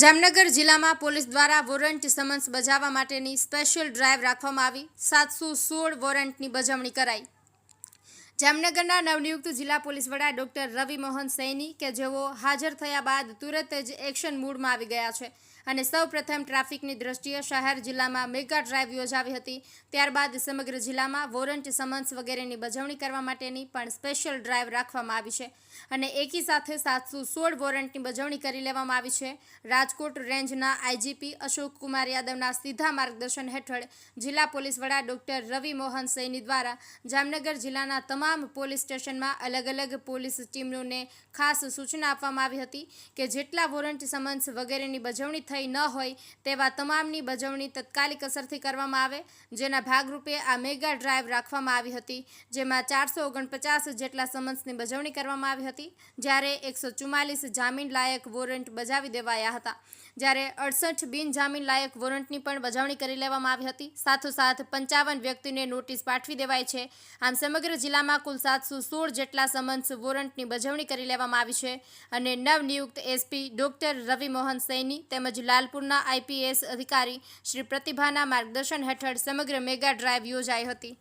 જામનગર જિલ્લામાં પોલીસ દ્વારા warrant summons બજાવવા માટેની સ્પેશિયલ ડ્રાઈવ રાખવામાં આવી. સાતસો સોળ વોરંટની બજવણી કરાઈ. જામનગરના નવનિયુક્ત જિલ્લા પોલીસ વડા ડોક્ટર રવિ મોહન સૈની કે જેઓ હાજર થયા બાદ તુરત જ એક્શન મૂડમાં આવી ગયા છે અને સૌ પ્રથમ ટ્રાફિકની દ્રષ્ટિએ શહેર જિલ્લામાં મેગા ડ્રાઈવ યોજાવી હતી. ત્યારબાદ સમગ્ર જિલ્લામાં વોરંટ સમન્સ વગેરેની બજવણી કરવા માટેની પણ સ્પેશિયલ ડ્રાઈવ રાખવામાં આવી છે અને એકી સાથે સાતસો સોળ વોરંટની બજવણી કરી લેવામાં આવી છે. રાજકોટ રેન્જના આઈજીપી અશોક કુમાર યાદવના સીધા માર્ગદર્શન હેઠળ જિલ્લા પોલીસ વડા ડોક્ટર રવિ મોહન સૈની દ્વારા જામનગર જિલ્લાના તમામ પોલીસ સ્ટેશનમાં અલગ અલગ પોલીસ ટીમોને ખાસ સૂચના આપવામાં આવી હતી કે જેટલા વોરંટ સમન્સ વગેરેની બજવણી થઈ ન હોય તેવા તમામની બજવણી તત્કાલિક અસરથી કરવામાં આવે, જેના ભાગરૂપે આ મેગા ડ્રાઈવ રાખવામાં આવી હતી, જેમાં ચારસો ઓગણપચાસ જેટલા સમન્સની બજવણી કરવામાં આવી હતી, જ્યારે એકસો ચુમ્માલીસ જામીન લાયક વોરંટ બજાવી દેવાયા હતા, જ્યારે અડસઠ બિન જામીન લાયક વોરંટની પણ બજાવણી કરી લેવામાં આવી હતી. સાથોસાથ પંચાવન વ્યક્તિને નોટિસ પાઠવી દેવાય છે. આમ સમગ્ર જિલ્લામાં કુલ સાતસો સોળ જેટલા સમન્સ વોરંટની બજવણી કરી લેવામાં આવી છે અને નવનિયુક્ત એસપી ડોક્ટર રવિ મોહન સૈની તેમજ લાલપુરના આઈપીએસ અધિકારી શ્રી પ્રતિભાના માર્ગદર્શન હેઠળ સમગ્ર મેગા ડ્રાઈવ યોજાઈ હતી.